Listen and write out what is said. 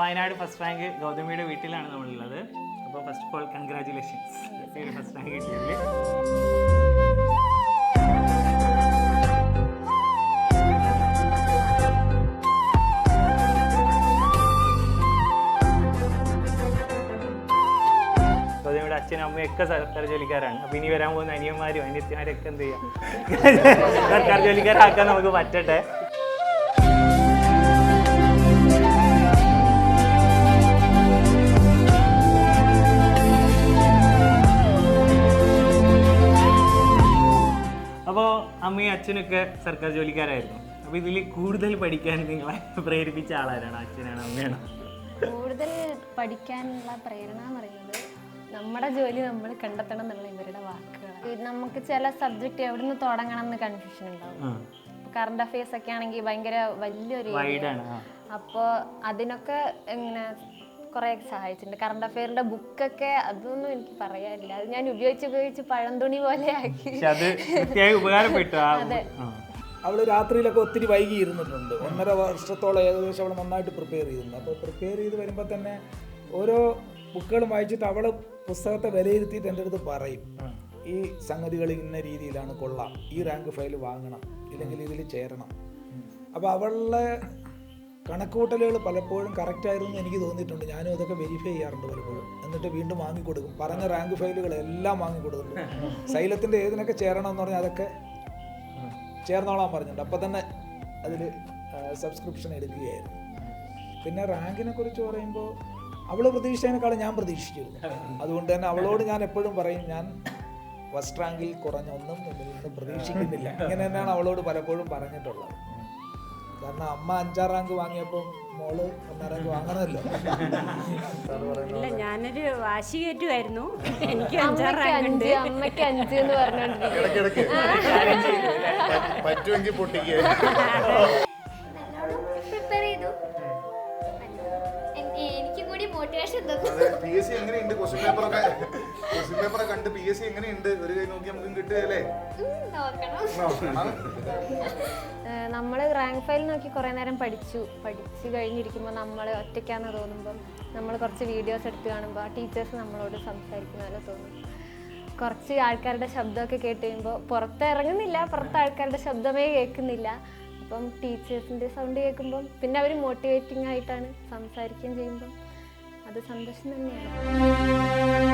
Wayanad first rank ഗൗതമിയുടെ വീട്ടിലാണ് നമ്മളുള്ളത്. അപ്പോൾ first of all congratulations first rank കിട്ടിയതിൽ ഗൗതമിയുടെ അച്ഛനും അമ്മയും ഒക്കെ സർക്കാർ ജോലിക്കാരാണ്. അപ്പോൾ ഇനി വരാൻ പോകുന്ന അനിയന്മാരും അനിയത്തിമാരും ഒക്കെ എന്ത് ചെയ്യാം? സർക്കാർ ജോലിക്കാരാക്കാൻ നമുക്ക് പറ്റട്ടെ. അമ്മയും അച്ഛനൊക്കെ സർക്കാർ ജോലിക്കാരായിരുന്നു. അപ്പോൾ ഇതിൽ കൂടുതൽ പഠിക്കാൻ നിങ്ങളെ പ്രേരിപ്പിച്ച ആളാരാണ്? അച്ഛനാണ് അമ്മയാണോ? കൂടുതൽ പഠിക്കാനുള്ള പ്രേരണ എന്ന് പറയുന്നത് നമ്മുടെ ജോലി നമ്മൾ കണ്ടെത്തണം എന്നുള്ള ഇവരുടെ വാക്കുകളാണ്. നമുക്ക് ചില സബ്ജക്റ്റ് എവിടെ നിന്ന് തുടങ്ങണം എന്ന് കൺഫ്യൂഷൻ ഉണ്ടാവും. കറണ്ട് അഫയേഴ്സ് ഒക്കെ ആണെങ്കിൽ ഭയങ്കര വലിയൊരു അപ്പോൾ അതിനൊക്കെ ഇങ്ങനെ കുറേ സഹായിച്ചിട്ടുണ്ട് കറണ്ട് അഫെയറിന്റെ ബുക്കൊക്കെ അതൊന്നും എനിക്ക് പറയാനില്ല. അത് ഞാൻ ഉപയോഗിച്ച് ഉപയോഗിച്ച് പഴംതുണി പോലെ ആക്കി. അത് ഉപകാരപ്പെട്ടു. രാത്രിയിലൊക്കെ ഒത്തിരി വൈകി ഇരുന്നിട്ടുണ്ട് ഒന്നര വർഷത്തോളം ഏകദേശം അവൾ നന്നായിട്ട് പ്രിപ്പയർ ചെയ്യുന്നു അപ്പോൾ പ്രിപ്പയർ ചെയ്ത് വരുമ്പോൾ തന്നെ ഓരോ ബുക്കുകളും വായിച്ചിട്ട് അവൾ പുസ്തകത്തെ വിലയിരുത്തിയിട്ട് എന്റെ അടുത്ത് പറയും. ഈ സംഗതികൾ ഇന്ന രീതിയിലാണ് കൊള്ളാം. ഈ റാങ്ക് ഫയൽ വാങ്ങണം. ഇല്ലെങ്കിൽ ഇതിൽ ചേരണം. അപ്പോൾ അവളുടെ കണക്കുകൂട്ടലുകൾ പലപ്പോഴും കറക്റ്റ് ആയിരുന്നു എന്ന് എനിക്ക് തോന്നിയിട്ടുണ്ട്. ഞാനും അതൊക്കെ വെരിഫൈ ചെയ്യാറുണ്ട് പലപ്പോഴും. എന്നിട്ട് വീണ്ടും വാങ്ങിക്കൊടുക്കും. പറഞ്ഞ റാങ്ക് ഫയലുകൾ എല്ലാം വാങ്ങിക്കൊടുക്കുന്നുണ്ട്. സൈലത്തിന്റെ ഏതിനൊക്കെ ചേരണം എന്ന് പറഞ്ഞാൽ അതൊക്കെ ചേർന്നോളാൻ പറഞ്ഞിട്ടുണ്ട്. അപ്പം തന്നെ അതിൽ സബ്സ്ക്രിപ്ഷൻ എടുക്കുകയായിരുന്നു. പിന്നെ റാങ്കിനെ കുറിച്ച് പറയുമ്പോൾ അവൾ പ്രതീക്ഷിച്ചതിനേക്കാളും ഞാൻ പ്രതീക്ഷിച്ചിരുന്നു. അതുകൊണ്ട് തന്നെ അവളോട് ഞാൻ എപ്പോഴും പറയും ഞാൻ ഫസ്റ്റ് റാങ്കിൽ കുറഞ്ഞൊന്നും പ്രതീക്ഷിക്കുന്നില്ല. ഇങ്ങനെ തന്നെയാണ് അവളോട് പലപ്പോഴും പറഞ്ഞിട്ടുള്ളത്. കാരണം അമ്മ അഞ്ചാം റാങ്ക് വാങ്ങിയപ്പോൾ മോൾ ഒന്നാം റാങ്ക് വാങ്ങണമല്ലോ. ഇല്ല ഞാനൊരു വാശി കയറ്റുമായിരുന്നു. എനിക്ക് അഞ്ചാറ് റാങ്ക് ഉണ്ട്. അമ്മയ്ക്ക് അഞ്ച് എന്ന് പറഞ്ഞോണ്ടിരിക്കും പറ്റുമെങ്കിൽ പൊട്ടിക്കുക മോട്ടിവേഷൻ പി എസ് സി എങ്ങനെയുണ്ട്? ക്വസ്റ്റ്യൻ പേപ്പറൊക്കെ ക്വസ്റ്റ്യൻ പേപ്പറൊക്കെ കണ്ട് പി എസ് സി എങ്ങനെയുണ്ട്? ഒരു കൈ നോക്കി നമുക്ക് കിട്ടുകയല്ലേ നമ്മൾ റാങ്ക് ഫയൽ നോക്കി കുറേ നേരം പഠിച്ചു. പഠിച്ചു കഴിഞ്ഞിരിക്കുമ്പോൾ നമ്മൾ ഒറ്റയ്ക്കാന്ന് തോന്നുമ്പോൾ നമ്മൾ കുറച്ച് വീഡിയോസ് എടുത്ത് കാണുമ്പോൾ ടീച്ചേഴ്സ് നമ്മളോട് സംസാരിക്കുന്ന പോലെ തോന്നും. കുറച്ച് ആൾക്കാരുടെ ശബ്ദമൊക്കെ കേട്ട് കഴിയുമ്പോൾ പുറത്ത് ഇറങ്ങുന്നില്ല പുറത്ത് ആൾക്കാരുടെ ശബ്ദമേ കേൾക്കുന്നില്ല. അപ്പം ടീച്ചേഴ്സിന്റെ സൗണ്ട് കേൾക്കുമ്പം പിന്നെ അവർ മോട്ടിവേറ്റിംഗ് ആയിട്ടാണ് സംസാരിക്കുകയും ചെയ്യുമ്പം. അത് സന്തോഷം തന്നെയാണ്.